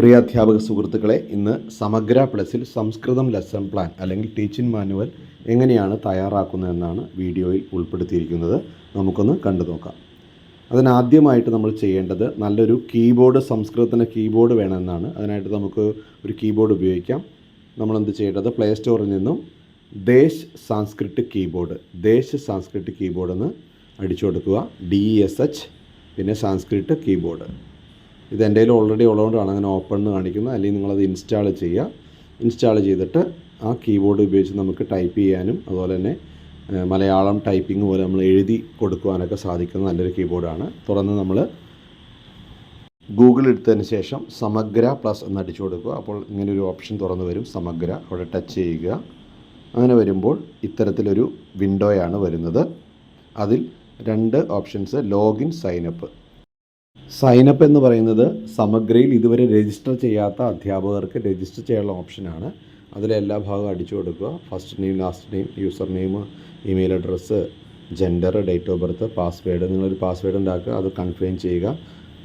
പ്രിയ അധ്യാപക സുഹൃത്തുക്കളെ ഇന്ന് സമഗ്ര പ്ലസിൽ സംസ്കൃതം ലെസൺ പ്ലാൻ അല്ലെങ്കിൽ ടീച്ചിങ് മാനുവൽ എങ്ങനെയാണ് തയ്യാറാക്കുന്നതെന്നാണ് വീഡിയോയിൽ ഉൾപ്പെടുത്തിയിരിക്കുന്നത്. നമുക്കൊന്ന് കണ്ടു നോക്കാം. അതിനാദ്യമായിട്ട് നമ്മൾ ചെയ്യേണ്ടത് നല്ലൊരു കീബോർഡ് സംസ്കൃതത്തിന് കീബോർഡ് വേണമെന്നാണ്. അതിനായിട്ട് നമുക്ക് ഒരു കീബോർഡ് ഉപയോഗിക്കാം. നമ്മളെന്ത് ചെയ്യേണ്ടത്? പ്ലേ സ്റ്റോറിൽ നിന്നും ദേശ് സാംസ്ക്രിറ്റ് കീബോർഡ് ദേശ് സാംസ്ക്രിറ്റ് കീബോർഡ് എന്ന് അടിച്ചു കൊടുക്കുക. ഡി എസ് എച്ച് പിന്നെ സാംസ്ക്രിറ്റ് കീബോർഡ്. ഇത് എന്റെ കയ്യിൽ ഓൾറെഡി ഉള്ളതുകൊണ്ടാണ് അങ്ങനെ ഓപ്പൺ എന്ന് കാണിക്കുന്നത്. അല്ലെങ്കിൽ നിങ്ങളത് ഇൻസ്റ്റാൾ ചെയ്യുക. ഇൻസ്റ്റാൾ ചെയ്തിട്ട് ആ കീബോർഡ് ഉപയോഗിച്ച് നമുക്ക് ടൈപ്പ് ചെയ്യാനും അതുപോലെ തന്നെ മലയാളം ടൈപ്പിംഗ് പോലെ നമ്മൾ എഴുതി കൊടുക്കുവാനൊക്കെ സാധിക്കുന്ന നല്ലൊരു കീബോർഡാണ് തുറന്ന് നമ്മൾ ഗൂഗിൾ എടുത്തതിന് ശേഷം സമഗ്ര പ്ലസ് എന്ന് അടിച്ചു കൊടുക്കുക. അപ്പോൾ ഇങ്ങനെ ഒരു ഓപ്ഷൻ തുറന്നു വരും. സമഗ്ര അവിടെ ടച്ച് ചെയ്യുക. അങ്ങനെ വരുമ്പോൾ ഇത്തരത്തിലൊരു വിൻഡോയാണ് വരുന്നത്. അതിൽ രണ്ട് ഓപ്ഷൻസ് ലോഗിൻ സൈനപ്പ് സൈനപ്പ് എന്ന് പറയുന്നത് സമഗ്രയിൽ ഇതുവരെ രജിസ്റ്റർ ചെയ്യാത്ത അധ്യാപകർക്ക് രജിസ്റ്റർ ചെയ്യാനുള്ള ഓപ്ഷനാണ് അതിലെ എല്ലാ ഭാഗവും അടിച്ചു കൊടുക്കുക. First name last name user name email address gender date of birth password നിങ്ങളൊരു പാസ്വേഡ് ഉണ്ടാക്കുക. അത് കൺഫേം ചെയ്യുക.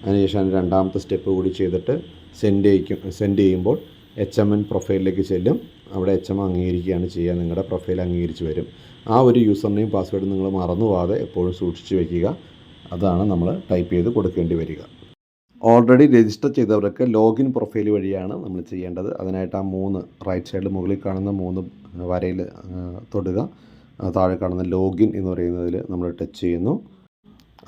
അതിനുശേഷം രണ്ടാമത്തെ സ്റ്റെപ്പ് കൂടി ചെയ്തിട്ട് സെൻഡ് ചെയ്യിക്കും സെൻഡ് ചെയ്യുമ്പോൾ എച്ച് എം എൻ പ്രൊഫൈലിലേക്ക് ചെല്ലും. അവിടെ എച്ച് എം അംഗീകരിക്കുകയാണ് ചെയ്യുക. നിങ്ങളുടെ പ്രൊഫൈൽ അംഗീകരിച്ച് വരും. ആ ഒരു യൂസർ നെയിം പാസ്വേഡ് നിങ്ങൾ മറന്നു പോകാതെ എപ്പോഴും സൂക്ഷിച്ച് വയ്ക്കുക അതാണ് നമ്മൾ ടൈപ്പ് ചെയ്ത് കൊടുക്കേണ്ടി വരിക. ഓൾറെഡി രജിസ്റ്റർ ചെയ്തവർക്ക് ലോഗിൻ പ്രൊഫൈൽ വഴിയാണ് നമ്മൾ ചെയ്യേണ്ടത്. അതിനായിട്ട് ആ മൂന്ന് റൈറ്റ് സൈഡിൽ മുകളിൽ കാണുന്ന മൂന്ന് വരയിൽ തൊടുക. താഴെ കാണുന്ന ലോഗിൻ എന്ന് പറയുന്നതിൽ നമ്മൾ ടച്ച് ചെയ്യുന്നു.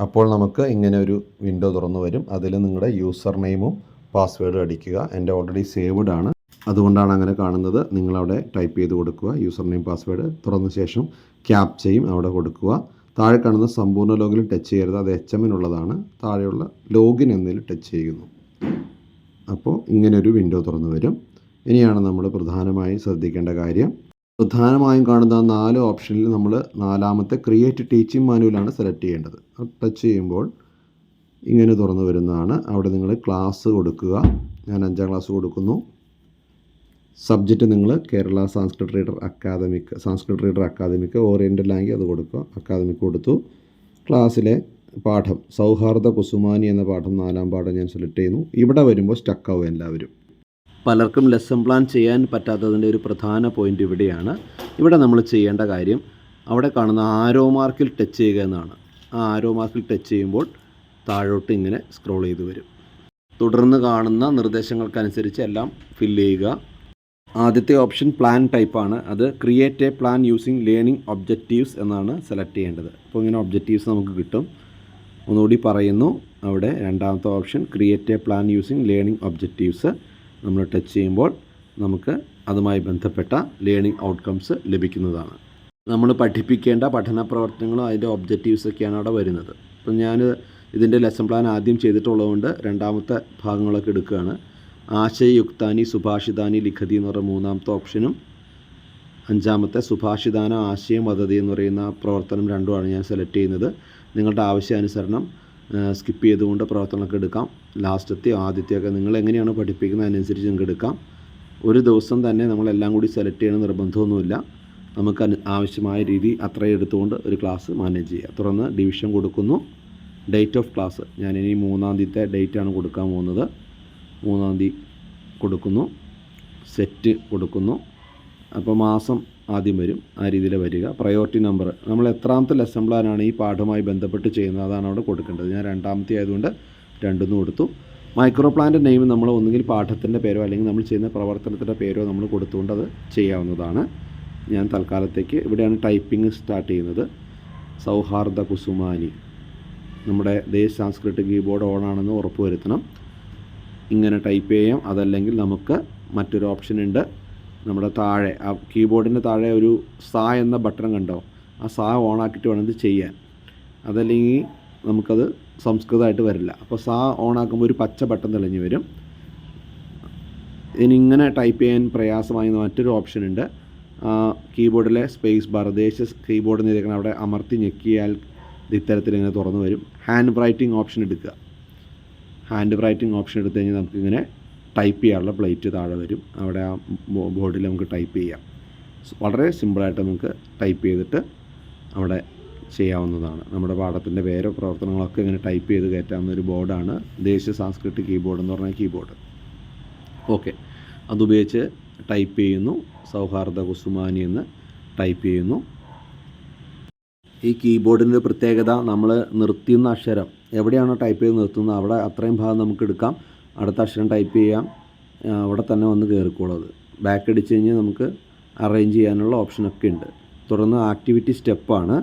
അപ്പോൾ നമുക്ക് ഇങ്ങനെ ഒരു വിൻഡോ തുറന്നു വരും. അതിൽ നിങ്ങളുടെ യൂസർ നെയിമും പാസ്വേഡും അടിക്കുക. എന്റെ ഓൾറെഡി സേവ്ഡ് ആണ്. അതുകൊണ്ടാണ് അങ്ങനെ കാണുന്നത്. നിങ്ങളവിടെ ടൈപ്പ് ചെയ്ത് കൊടുക്കുക. യൂസർ നെയിം പാസ്വേഡ് തുറന്ന ശേഷം ക്യാപ്ചയും അവിടെ കൊടുക്കുക. താഴെ കാണുന്ന സമ്പൂർണ ലോഗിൽ ടച്ച് ചെയ്യരുത്. അത് എച്ച് എം എമ്മിനുള്ളതാണ് താഴെയുള്ള ലോഗിൻ എന്നതിൽ ടച്ച് ചെയ്യുന്നു. അപ്പോൾ ഇങ്ങനൊരു വിൻഡോ തുറന്നു വരും. ഇനിയാണ് നമ്മൾ പ്രധാനമായും ശ്രദ്ധിക്കേണ്ട കാര്യം. പ്രധാനമായും കാണുന്ന നാല് ഓപ്ഷനിൽ നമ്മൾ നാലാമത്തെ ക്രിയേറ്റ് ടീച്ചിങ് മാനുവലാണ് സെലക്ട് ചെയ്യേണ്ടത്. ടച്ച് ചെയ്യുമ്പോൾ ഇങ്ങനെ തുറന്നു വരുന്നതാണ്. അവിടെ നിങ്ങൾ ക്ലാസ് കൊടുക്കുക. ഞാൻ അഞ്ചാം ക്ലാസ് കൊടുക്കുന്നു. സബ്ജക്റ്റ് നിങ്ങൾ Kerala Sanskrit reader academic Sanskrit reader academic oriental language അത് കൊടുക്കുക. അക്കാദമിക് കൊടുത്തു. ക്ലാസ്സിലെ പാഠം സൗഹാർദ്ദ കുസുമാനി എന്ന പാഠം നാലാം പാഠം ഞാൻ സെലക്ട് ചെയ്യുന്നു. ഇവിടെ വരുമ്പോൾ സ്റ്റക്കാവും എല്ലാവരും. പലർക്കും ലെസൺ പ്ലാൻ ചെയ്യാൻ പറ്റാത്തതിന്റെ ഒരു പ്രധാന പോയിന്റ് ഇവിടെയാണ്. ഇവിടെ നമ്മൾ ചെയ്യേണ്ട കാര്യം അവിടെ കാണുന്ന ആരോ മാർക്കിൽ ടച്ച് ചെയ്യുക എന്നാണ്. ആ ആരോ മാർക്കിൽ ടച്ച് ചെയ്യുമ്പോൾ താഴോട്ട് ഇങ്ങനെ സ്ക്രോൾ ചെയ്ത് വരും. തുടർന്ന് കാണുന്ന നിർദ്ദേശങ്ങൾക്കനുസരിച്ച് എല്ലാം ഫില്ല് ചെയ്യുക. ആദ്യത്തെ ഓപ്ഷൻ പ്ലാൻ ടൈപ്പാണ് അത് create a plan using learning objectives എന്നാണ് സെലക്ട് ചെയ്യേണ്ടത്. അപ്പോൾ ഇങ്ങനെ ഒബ്ജക്റ്റീവ്സ് നമുക്ക് കിട്ടും. ഒന്നുകൂടി പറയുന്നു. അവിടെ രണ്ടാമത്തെ option create a plan using learning objectives. നമ്മൾ ടച്ച് ചെയ്യുമ്പോൾ നമുക്ക് അതുമായി ബന്ധപ്പെട്ട ലേണിംഗ് ഔട്ട്കംസ് ലഭിക്കുന്നതാണ്. നമ്മൾ പഠിപ്പിക്കേണ്ട പഠന പ്രവർത്തനങ്ങളും അതിന്റെ ഒബ്ജക്റ്റീവ്സൊക്കെയാണ് അവിടെ വരുന്നത്. അപ്പം ഞാൻ ഇതിന്റെ ലെസൺ പ്ലാൻ ആദ്യം ചെയ്തിട്ടുള്ളതുകൊണ്ട് രണ്ടാമത്തെ ഭാഗങ്ങളൊക്കെ എടുക്കുകയാണ്. ആശയയുക്താനി സുഭാഷിതാനി ലിഖതി എന്ന് പറയുന്ന മൂന്നാമത്തെ ഓപ്ഷനും അഞ്ചാമത്തെ സുഭാഷിതാന ആശയം പദ്ധതി എന്ന് പറയുന്ന പ്രവർത്തനം രണ്ടുമാണ് ഞാൻ സെലക്ട് ചെയ്യുന്നത്. നിങ്ങളുടെ ആവശ്യാനുസരണം സ്കിപ്പ് ചെയ്തുകൊണ്ട് പ്രവർത്തനമൊക്കെ എടുക്കാം. ലാസ്റ്റത്തെ ആദ്യത്തെയൊക്കെ നിങ്ങൾ എങ്ങനെയാണ് പഠിപ്പിക്കുന്നത് അതിനനുസരിച്ച് നിങ്ങൾക്ക് എടുക്കാം. ഒരു ദിവസം തന്നെ നമ്മളെല്ലാം കൂടി സെലക്ട് ചെയ്യണം നിർബന്ധമൊന്നുമില്ല. നമുക്ക് ആവശ്യമായ രീതി അത്രയും എടുത്തുകൊണ്ട് ഒരു ക്ലാസ് മാനേജ് ചെയ്യുക തുടർന്ന് ഡിവിഷൻ കൊടുക്കുന്നു. ഡേറ്റ് ഓഫ് ക്ലാസ് ഞാനിനി മൂന്നാം തീയതി ഡേറ്റാണ് കൊടുക്കാൻ പോകുന്നത്. മൂന്നാം തീയതി കൊടുക്കുന്നു. സെറ്റ് കൊടുക്കുന്നു. അപ്പോൾ മാസം ആദ്യം വരും ആ രീതിയിൽ വരിക. പ്രയോറിറ്റി നമ്പർ നമ്മൾ എത്രാമത്തെ ലെസൺ പ്ലാനാണ് ഈ പാഠവുമായി ബന്ധപ്പെട്ട് ചെയ്യുന്നത്? അതാണ് അവിടെ കൊടുക്കേണ്ടത്. ഞാൻ രണ്ടാമത്തെ ആയതുകൊണ്ട് രണ്ടും കൊടുത്തു. മൈക്രോ പ്ലാന്റെ നെയിം നമ്മൾ ഒന്നുകിൽ പാഠത്തിന്റെ പേരോ അല്ലെങ്കിൽ നമ്മൾ ചെയ്യുന്ന പ്രവർത്തനത്തിന്റെ പേരോ നമ്മൾ കൊടുത്തുകൊണ്ട് അത് ചെയ്യാവുന്നതാണ്. ഞാൻ തൽക്കാലത്തേക്ക് ഇവിടെയാണ് ടൈപ്പിംഗ് സ്റ്റാർട്ട് ചെയ്യുന്നത്. സൗഹാർദ്ദ കുസുമാനി. നമ്മുടെ ദേശ സാംസ്കൃതിക കീബോർഡ് ഓണാണെന്ന് ഉറപ്പുവരുത്തണം. ഉറപ്പ് വരുത്തണം ഇങ്ങനെ ടൈപ്പ് ചെയ്യാം. അതല്ലെങ്കിൽ നമുക്ക് മറ്റൊരു ഓപ്ഷൻ ഉണ്ട്. നമ്മുടെ താഴെ ആ കീബോർഡിന്റെ താഴെ ഒരു സാ എന്ന ബട്ടൺ കണ്ടോ? ആ സാ ഓൺ ആക്കിയിട്ട് വേണം ഇത് ചെയ്യാൻ. അതല്ലെങ്കിൽ നമുക്കത് സംസ്കൃതമായിട്ട് വരില്ല. അപ്പോൾ സാ ഓൺ ആക്കുമ്പോൾ ഒരു പച്ച ബട്ടൺ തെളിഞ്ഞ് വരും. ഇനി ഇങ്ങനെ ടൈപ്പ് ചെയ്യാൻ പ്രയാസമായി മറ്റൊരു ഓപ്ഷൻ ഉണ്ട്. കീബോർഡിലെ സ്പേസ് ബാർ ദേശ കീബോർഡ് നിരക്കണം അവിടെ അമർത്തി ഞെക്കിയാൽ ഇത്തരത്തിൽ ഇങ്ങനെ തുറന്നു വരും. ഹാൻഡ് റൈറ്റിംഗ് ഓപ്ഷൻ എടുക്കുക. ഹാൻഡ് റൈറ്റിംഗ് ഓപ്ഷൻ എടുത്തു കഴിഞ്ഞാൽ നമുക്കിങ്ങനെ ടൈപ്പ് ചെയ്യാനുള്ള പ്ലേറ്റ് താഴെ വരും. അവിടെ ആ ബോർഡിൽ നമുക്ക് ടൈപ്പ് ചെയ്യാം. വളരെ സിമ്പിളായിട്ട് നമുക്ക് ടൈപ്പ് ചെയ്തിട്ട് അവിടെ ചെയ്യാവുന്നതാണ്. നമ്മുടെ പാഠത്തിന്റെ പേരോ പ്രവർത്തനങ്ങളൊക്കെ ഇങ്ങനെ ടൈപ്പ് ചെയ്ത് കയറ്റാവുന്ന ഒരു ബോർഡാണ് ദേശീയ സാംസ്കൃതിക കീബോർഡ് എന്ന് പറഞ്ഞ കീബോർഡ് ഓക്കെ അതുപയോഗിച്ച് ടൈപ്പ് ചെയ്യുന്നു. സൗഹാർദ്ദ കുസുമാനി എന്ന് ടൈപ്പ് ചെയ്യുന്നു. ഈ കീബോർഡിന്റെ പ്രത്യേകത നമ്മൾ നിർത്തുന്ന അക്ഷരം. എവിടെയാണോ ടൈപ്പ് ചെയ്ത് നിർത്തുന്നത് അവിടെ അത്രയും ഭാഗം നമുക്ക് എടുക്കാം. അടുത്ത അക്ഷരം ടൈപ്പ് ചെയ്യാം. അവിടെ തന്നെ വന്ന് കയറിക്കോളും അത്. ബാക്ക് അടിച്ച് കഴിഞ്ഞാൽ നമുക്ക് അറേഞ്ച് ചെയ്യാനുള്ള ഓപ്ഷനൊക്കെ ഉണ്ട്. തുടർന്ന് ആക്ടിവിറ്റി സ്റ്റെപ്പാണ്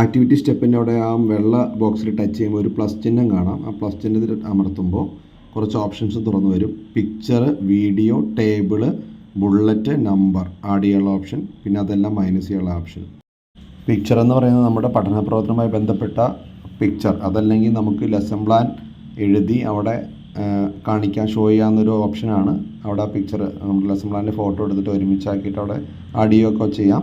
ആക്ടിവിറ്റി സ്റ്റെപ്പിന്റെ അവിടെ ആ വെള്ള ബോക്സിൽ ടച്ച് ചെയ്യുമ്പോൾ ഒരു പ്ലസ് ചിഹ്നം കാണാം. ആ പ്ലസ് ചിഹ്നത്തിൽ അമർത്തുമ്പോൾ കുറച്ച് ഓപ്ഷൻസ് തുറന്നു വരും. Picture video table bullet number add ചെയ്യാനുള്ള ഓപ്ഷൻ പിന്നെ അതെല്ലാം മൈനസ് ചെയ്യാനുള്ള ഓപ്ഷൻ പിക്ചർ എന്ന് പറയുന്നത് നമ്മുടെ പഠന പ്രവർത്തനവുമായി ബന്ധപ്പെട്ട പിക്ചർ അതല്ലെങ്കിൽ നമുക്ക് ലെസൺ പ്ലാൻ എഴുതി അവിടെ കാണിക്കാൻ ഷോ ചെയ്യാവുന്നൊരു ഓപ്ഷനാണ് അവിടെ ആ പിക്ചർ നമ്മുടെ ലെസൺ പ്ലാനിന്റെ ഫോട്ടോ എടുത്തിട്ട് ഒരുമിച്ചാക്കിയിട്ട് അവിടെ ആഡിയോ ഒക്കെ ചെയ്യാം.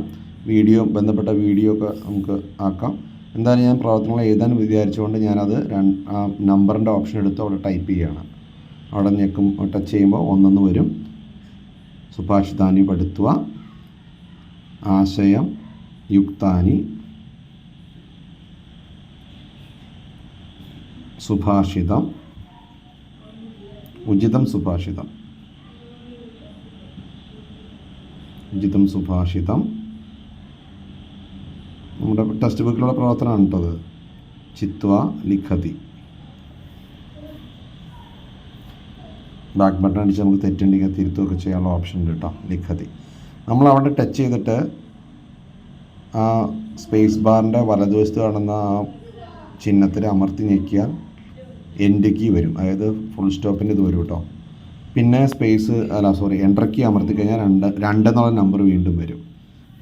വീഡിയോ ബന്ധപ്പെട്ട വീഡിയോ ഒക്കെ നമുക്ക് ആക്കാം. എന്തായാലും ഞാൻ പ്രവർത്തനങ്ങൾ എഴുതാൻ വിചാരിച്ചുകൊണ്ട് ഞാനത് ആ നമ്പറിന്റെ ഓപ്ഷൻ എടുത്ത് അവിടെ ടൈപ്പ് ചെയ്യുകയാണ് അവിടെ ഞെക്കും ടച്ച് ചെയ്യുമ്പോൾ ഒന്നെന്ന് വരും. സുഭാഷിതാനി പഠിത്തുക ആശയം യുക്താനി സുഭാഷിതം ഉചിതം സുഭാഷിതം ഉചിതം സുഭാഷിതം നമ്മുടെ ടെക്സ്റ്റ് ബുക്കിലുള്ള പ്രവർത്തനമാണ് കേട്ടത് ചിത്വ ലിഖതി. ബാക്ക് ബട്ടൺ അടിച്ച് നമുക്ക് തെറ്റുണ്ടെങ്കിൽ തിരുത്തുകയൊക്കെ ചെയ്യാനുള്ള ഓപ്ഷൻ ഉണ്ട് കേട്ടോ ലിഖതി. നമ്മൾ അവിടെ ടച്ച് ചെയ്തിട്ട് ആ സ്പേസ് ബാറിന്റെ വലതുവശത്ത് കാണുന്ന ആ ചിഹ്നത്തിൽ അമർത്തി ഞെക്കിയാൽ എൻഡ് കീ വരും. അതായത് ഫുൾ സ്റ്റോപ്പിന്റെ വരും കേട്ടോ. പിന്നെ സ്പേസ് അല്ല സോറി എന്റർ കീ അമർത്തി കഴിഞ്ഞാൽ രണ്ട് രണ്ടെന്നുള്ള നമ്പർ വീണ്ടും വരും.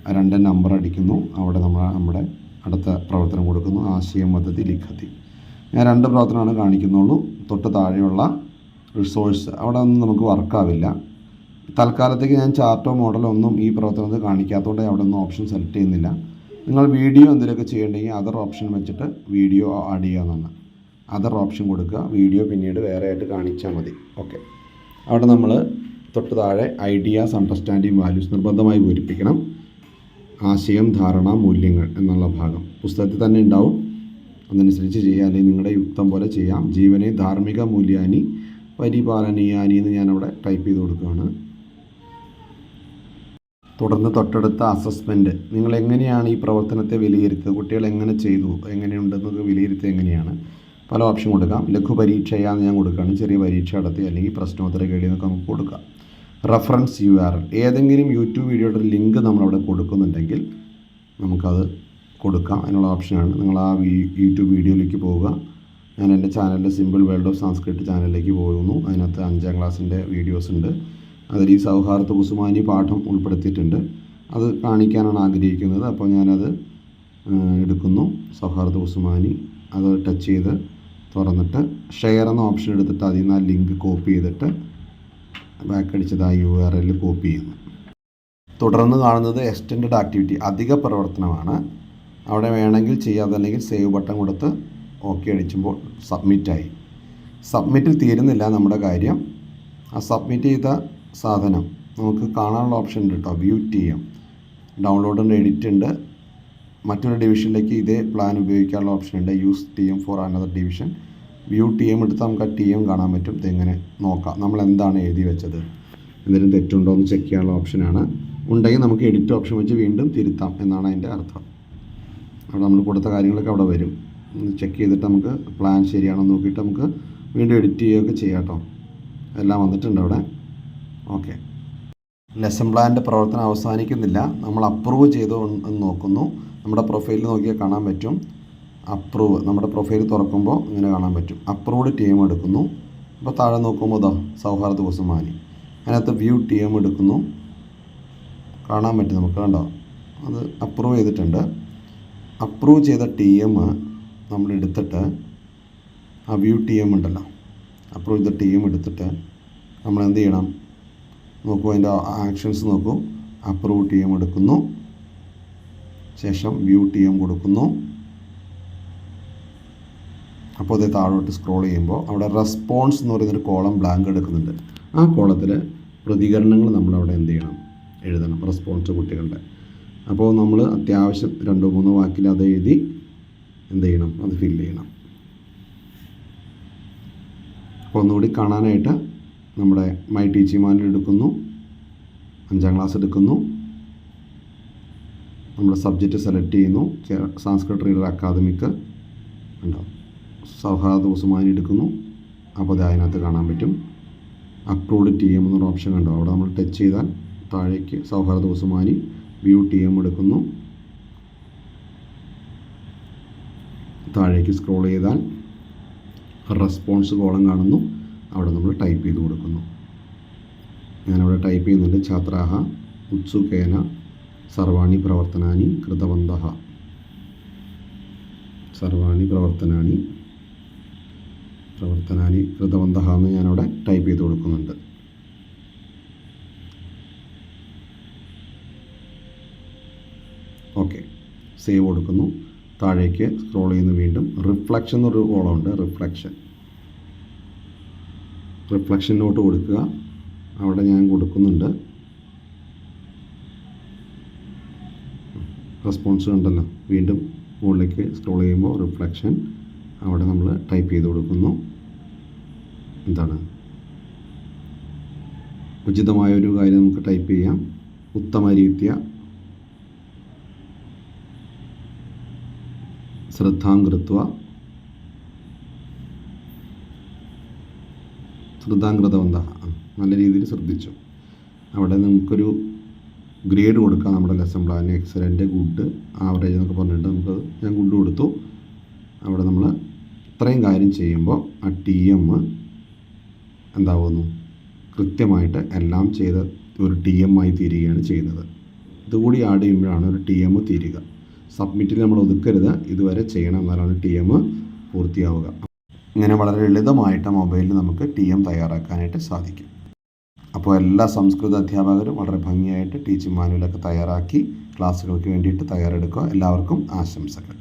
ആ രണ്ട് നമ്പർ അടിക്കുന്നു. അവിടെ നമ്മൾ നമ്മുടെ അടുത്ത പ്രവർത്തനം കൊടുക്കുന്നു. ആശയം പദ്ധതി ലിഖതി. ഞാൻ രണ്ട് പ്രവർത്തനമാണ് കാണിക്കുന്നുള്ളൂ. തൊട്ട് താഴെയുള്ള റിസോഴ്സ് അവിടെ ഒന്നും നമുക്ക് വർക്കാവില്ല തൽക്കാലത്തേക്ക് ഞാൻ ചാർട്ടോ മോഡലോ ഒന്നും ഈ പ്രവർത്തനത്തിൽ കാണിക്കാത്തതുകൊണ്ട് അവിടെ ഒന്നും ഓപ്ഷൻ സെലക്ട് ചെയ്യുന്നില്ല. നിങ്ങൾ വീഡിയോ എന്തെങ്കിലുമൊക്കെ ചെയ്യണമെങ്കിൽ അതർ ഓപ്ഷൻ വെച്ചിട്ട് വീഡിയോ ആഡ് ചെയ്യാമെന്നാണ് അതർ ഓപ്ഷൻ കൊടുക്കുക. വീഡിയോ പിന്നീട് വേറെ ആയിട്ട് കാണിച്ചാൽ മതി. ഓക്കെ അവിടെ നമ്മൾ തൊട്ട് താഴെ ഐഡിയാസ് അണ്ടർസ്റ്റാൻഡിങ് വാല്യൂസ് നിർബന്ധമായി പൂരിപ്പിക്കണം. ആശയം ധാരണ മൂല്യങ്ങൾ എന്നുള്ള ഭാഗം. പുസ്തകത്തിൽ തന്നെ ഉണ്ടാവും. അതനുസരിച്ച് ചെയ്യുക. അല്ലെങ്കിൽ നിങ്ങളുടെ യുക്തം പോലെ ചെയ്യാം. ജീവനെ ധാർമ്മിക മൂല്യാനി പരിപാലനീയാനി എന്ന് ഞാനവിടെ ടൈപ്പ് ചെയ്ത് കൊടുക്കുകയാണ്. തുടർന്ന് തൊട്ടടുത്ത അസസ്മെന്റ് നിങ്ങൾ എങ്ങനെയാണ് ഈ പ്രവർത്തനത്തെ വിലയിരുത്തുക? കുട്ടികൾ എങ്ങനെ ചെയ്തു? എങ്ങനെയുണ്ടെന്നൊക്കെ വിലയിരുത്തുക എങ്ങനെയാണ്? പല ഓപ്ഷൻ കൊടുക്കാം. ലഘു പരീക്ഷയാന്ന് ഞാൻ കൊടുക്കുകയാണ്. ചെറിയ പരീക്ഷ നടത്തി അല്ലെങ്കിൽ പ്രശ്നോത്തര കേളി എന്നൊക്കെ നമുക്ക് കൊടുക്കാം. റഫറൻസ് യു ആർ എൽ ഏതെങ്കിലും യൂട്യൂബ് വീഡിയോയുടെ ലിങ്ക് നമ്മളവിടെ കൊടുക്കുന്നുണ്ടെങ്കിൽ നമുക്കത് കൊടുക്കാം. അതിനുള്ള ഓപ്ഷനാണ് നിങ്ങൾ ആ യൂട്യൂബ് വീഡിയോയിലേക്ക് പോവുക. ഞാൻ എന്റെ ചാനലിൽ സിമ്പിൾ വേൾഡ് ഓഫ് സാംസ്ക്രിറ്റ് ചാനലിലേക്ക് പോകുന്നു. അതിനകത്ത് അഞ്ചാം ക്ലാസ്സിന്റെ വീഡിയോസ് ഉണ്ട്. അതിൽ ഈ സൗഹാർദ്ദ കുസുമാനി പാഠം ഉൾപ്പെടുത്തിയിട്ടുണ്ട്. അത് കാണിക്കാനാണ് ആഗ്രഹിക്കുന്നത്. അപ്പോൾ ഞാനത് എടുക്കുന്നു. സൗഹാർദ്ദ കുസുമാനി അത് ടച്ച് ചെയ്ത് തുറന്നിട്ട് ഷെയർ എന്ന ഓപ്ഷൻ എടുത്തിട്ട് അതിൽ നിന്ന് ആ ലിങ്ക് കോപ്പി ചെയ്തിട്ട് ബാക്ക് അടിച്ചത് ആ യു ആർ എല്ലിൽ കോപ്പി ചെയ്യുന്നു. തുടർന്ന് കാണുന്നത് എക്സ്റ്റൻഡ് ആക്ടിവിറ്റി അധിക പ്രവർത്തനമാണ്. അവിടെ വേണമെങ്കിൽ ചെയ്യാതെ അതല്ലെങ്കിൽ സേവ് ബട്ടൺ കൊടുത്ത് ഓക്കെ അടിച്ചുമ്പോൾ സബ്മിറ്റായി സബ്മിറ്റിൽ തീരുന്നില്ല നമ്മുടെ കാര്യം. ആ സബ്മിറ്റ് ചെയ്ത സാധനം. നമുക്ക് കാണാനുള്ള ഓപ്ഷൻ ഉണ്ട് കേട്ടോ വ്യൂ ചെയ്യാം ഡൗൺലോഡ് ഉണ്ട് എഡിറ്റ് ഉണ്ട്. മറ്റൊരു ഡിവിഷനിലേക്ക് ഇതേ പ്ലാൻ ഉപയോഗിക്കാനുള്ള ഓപ്ഷൻ ഉണ്ട്. Use T M for another division view T M എടുത്ത് നമുക്ക് ആ ടി എം കാണാൻ പറ്റും. ഇതെങ്ങനെ നോക്കാം. നമ്മൾ എന്താണ് എഴുതി വെച്ചത്? എന്തെങ്കിലും തെറ്റുണ്ടോ എന്ന് ചെക്ക് ചെയ്യാനുള്ള ഓപ്ഷനാണ് ഉണ്ടെങ്കിൽ നമുക്ക് എഡിറ്റ് ഓപ്ഷൻ വെച്ച് വീണ്ടും തിരുത്താം എന്നാണ് അതിന്റെ അർത്ഥം. അവിടെ നമ്മൾ കൊടുത്ത കാര്യങ്ങളൊക്കെ അവിടെ വരും. ചെക്ക് ചെയ്തിട്ട് നമുക്ക് പ്ലാൻ ശരിയാണോ നോക്കിയിട്ട് നമുക്ക് വീണ്ടും എഡിറ്റ് ചെയ്യുകയൊക്കെ ചെയ്യാം കേട്ടോ എല്ലാം വന്നിട്ടുണ്ട് അവിടെ. ഓക്കെ. ലെസൺ പ്ലാനിന്റെ പ്രവർത്തനം അവസാനിക്കുന്നില്ല. നമ്മൾ അപ്രൂവ് ചെയ്തു എന്ന് നോക്കുന്നു. നമ്മുടെ പ്രൊഫൈലിൽ നോക്കിയാൽ കാണാൻ പറ്റും. അപ്രൂവ്. നമ്മുടെ പ്രൊഫൈൽ തുറക്കുമ്പോൾ ഇങ്ങനെ കാണാൻ പറ്റും. അപ്രൂവ്ഡ് ടീം എടുക്കുന്നു. അപ്പോൾ താഴെ നോക്കുമ്പോൾ ഇതാ സൗഹാർദ്ദ കുസുമാനി അതിനകത്ത് വ്യൂ ടീം എടുക്കുന്നു. കാണാൻ പറ്റും നമുക്ക് കണ്ടോ? അത് അപ്രൂവ് ചെയ്തിട്ടുണ്ട്. അപ്രൂവ് ചെയ്ത ടി എം നമ്മൾ എടുത്തിട്ട് ആ വ്യൂ ടി എം ഉണ്ടല്ലോ. അപ്രൂവ് ചെയ്ത ടി എം എടുത്തിട്ട് നമ്മൾ എന്ത് ചെയ്യണം? നോക്കൂ അതിന്റെ ആക്ഷൻസ് നോക്കും. അപ്രൂവ് ടി എം എടുക്കുന്നു. ശേഷം വ്യൂ ടി എം കൊടുക്കുന്നു. അപ്പോൾ അത് താഴോട്ട് സ്ക്രോൾ ചെയ്യുമ്പോൾ അവിടെ റെസ്പോൺസ് എന്ന് പറയുന്നൊരു കോളം ബ്ലാങ്ക് എടുക്കുന്നുണ്ട്. ആ കോളത്തിൽ പ്രതികരണങ്ങൾ നമ്മളവിടെ എന്ത് ചെയ്യണം? എഴുതണം. റെസ്പോൺസ് കുട്ടികളുടെ. അപ്പോൾ നമ്മൾ അത്യാവശ്യം രണ്ടോ മൂന്നോ വാക്കിൽ അത് എഴുതി എന്ത് ചെയ്യണം? അത് ഫില്ല് ചെയ്യണം. അപ്പോൾ ഒന്നുകൂടി കാണാനായിട്ട് നമ്മുടെ മൈ ടീച്ചിങ് മാനിൽ എടുക്കുന്നു. അഞ്ചാം ക്ലാസ് എടുക്കുന്നു. നമ്മുടെ സബ്ജക്റ്റ് സെലക്ട് ചെയ്യുന്നു. സാംസ്കൃത് റീഡർ അക്കാദമിക്ക് ഉണ്ടാവും സൗഹാർദ്ദ ഉസുമാനി എടുക്കുന്നു. അപ്പോൾ അത് അതിനകത്ത് കാണാൻ പറ്റും. അപ്ലോഡ് ടി എം എന്നൊരു ഓപ്ഷൻ കണ്ടോ? അവിടെ നമ്മൾ ടച്ച് ചെയ്താൽ താഴേക്ക് സൗഹാർദ്ദ ഉസുമാനി വ്യൂ ടി എം എടുക്കുന്നു. താഴേക്ക് സ്ക്രോൾ ചെയ്താൽ റെസ്പോൺസ് കോളം കാണുന്നു. അവിടെ നമ്മൾ ടൈപ്പ് ചെയ്ത് കൊടുക്കുന്നു. ഞാനവിടെ ടൈപ്പ് ചെയ്യുന്നുണ്ട് ഛാത്രാഹ ഉത്സുകേന സർവാണി പ്രവർത്തനാനി കൃതവന്ത സർവാണി പ്രവർത്തനാനി പ്രവർത്തനാനി കൃതവന്ത എന്ന് ഞാനവിടെ ടൈപ്പ് ചെയ്ത് കൊടുക്കുന്നുണ്ട്. ഓക്കെ സേവ് കൊടുക്കുന്നു. താഴേക്ക് സ്ക്രോൾ ചെയ്യുന്നു വീണ്ടും. റിഫ്ലക്ഷൻ എന്നൊരു കോളമുണ്ട് റിഫ്ലക്ഷൻ റിഫ്ലക്ഷൻ നോട്ട് കൊടുക്കുക. അവിടെ ഞാൻ കൊടുക്കുന്നുണ്ട്. റെസ്പോൺസ് ഉണ്ടല്ലോ. വീണ്ടും മുകളിലേക്ക് സ്ക്രോൾ ചെയ്യുമ്പോൾ റിഫ്ലക്ഷൻ അവിടെ നമ്മൾ ടൈപ്പ് ചെയ്ത് കൊടുക്കുന്നു. എന്താണ്? ഉചിതമായൊരു കാര്യം നമുക്ക് ടൈപ്പ് ചെയ്യാം. ഉത്തമരീത്യ ശ്രദ്ധാം കൃത്വ ശ്രദ്ധാം കൃതവന്ത നല്ല രീതിയിൽ ശ്രദ്ധിച്ചു. അവിടെ നമുക്കൊരു ഗ്രേഡ് കൊടുക്കാം നമ്മുടെ lesson plan excellent good average എന്നൊക്കെ പറഞ്ഞിട്ട് നമുക്ക് ഞാൻ ഗുഡ് കൊടുത്തു. അവിടെ നമ്മൾ ഇത്രയും കാര്യം ചെയ്യുമ്പോൾ ആ ടി എം എന്താവുന്നു? കൃത്യമായിട്ട് എല്ലാം ചെയ്ത ഒരു ടി എം ആയി തീരുകയാണ് ചെയ്യുന്നത്. ഇതുകൂടി ആഡ് ചെയ്യുമ്പോഴാണ് ഒരു ടി എം തീരുക. സബ്മിറ്റിൽ നമ്മൾ ഒതുക്കരുത്. ഇതുവരെ ചെയ്യണം എന്നാലാണ് ടി എം പൂർത്തിയാവുക. ഇങ്ങനെ വളരെ ലളിതമായിട്ട് മൊബൈലിൽ നമുക്ക് ടി എം തയ്യാറാക്കാനായിട്ട് സാധിക്കും. അപ്പോൾ എല്ലാ സംസ്കൃത അധ്യാപകരും വളരെ ഭംഗിയായിട്ട് ടീച്ചിങ് മാനുവലൊക്കെ തയ്യാറാക്കി ക്ലാസ്സുകൾക്ക് വേണ്ടിയിട്ട് തയ്യാറെടുക്കുക. എല്ലാവർക്കും ആശംസകൾ.